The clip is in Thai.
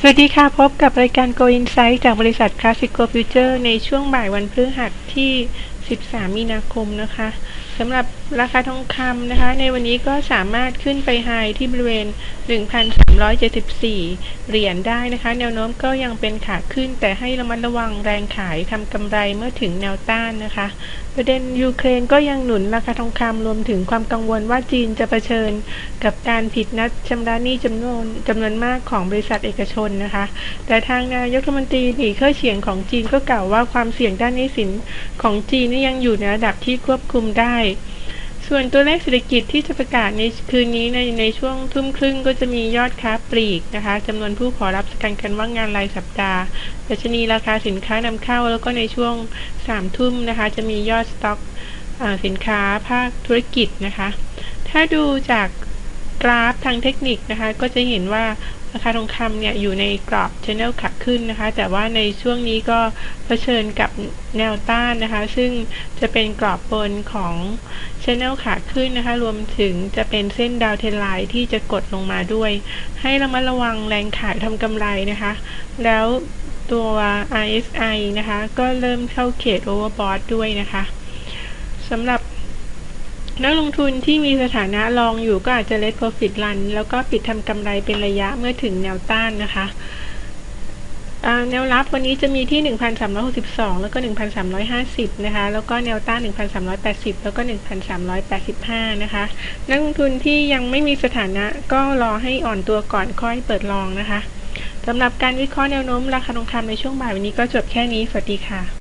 สวัสดีค่ะ พบกับรายการ Go Insight จากบริษัท Classico Future ในช่วงบ่ายวันพฤหัสที่ 13 มีนาคมนะคะสำหรับราคาทองคำนะคะ ในวันนี้ก็สามารถขึ้นไปไฮที่บริเวณ 1,374 เหรียญได้นะคะ แนวโน้มก็ยังเป็นขาขึ้น แต่ให้ระมัดระวังแรงขายทำกำไรเมื่อถึงแนวต้านนะคะ ประเด็นยูเครนก็ยังหนุนราคาทองคำรวมถึงความกังวลว่าจีนจะเผชิญกับการผิดนัดชำระหนี้จำนวนจำนวนมากของบริษัทเอกชนนะคะ แต่ทางนายกรัฐมนตรีหลี่เค่อเฉียงของจีนก็กล่าวว่าความเสี่ยงด้านหนี้สินของจีนนี่ยังอยู่ในระดับที่ควบคุมได้ ส่วนตัวเลขเศรษฐกิจที่จะประกาศในคืนนี้ในในช่วงทุ่มครึ่งก็จะมียอดค้าปลีกนะคะจำนวนผู้ขอรับประกันการว่างงานรายสัปดาห์ดัชนีราคาสินค้านำเข้า แล้วก็ในช่วงสามทุ่มนะคะ จะมียอดสต็อกอสินค้าภาคธุรกิจนะคะ ถ้าดูจากกราฟทางเทคนิคนะคะ ก็จะเห็นว่าราคาทองคำเนี่ยอยู่ในกรอบ channel ขา ขึ้นนะคะ แต่ว่าในช่วงนี้ก็เผชิญกับแนวต้านนะคะ ซึ่งจะเป็นกรอบบนของ channel ขาขึ้นนะคะ รวมถึงจะเป็นเส้นดาวเทนไลน์ที่จะกดลงมาด้วย ให้ระมัดระวังแรงขายทำกำไรนะคะ แล้วตัว RSI นะคะ ก็เริ่มเข้าเขต overbought ด้วยนะคะสำหรับนักลงทุนที่มีสถานะรองอยู่ก็อาจจะ let profit run แล้วก็ปิดทำกำไรเป็นระยะเมื่อถึงแนวต้านนะคะ แนวรับวันนี้จะมีที่ 1,362 แล้วก็ 1,350 นะคะ แล้วก็แนวต้าน 1,380 แล้วก็ 1,385 นะคะ นักลงทุนที่ยังไม่มีสถานะก็รอให้อ่อนตัวก่อนค่อยเปิดลองนะคะสำหรับการวิเคราะห์แนวโน้มราคาทองคำในช่วงบ่ายวันนี้ก็จบแค่นี้ สวัสดีค่ะ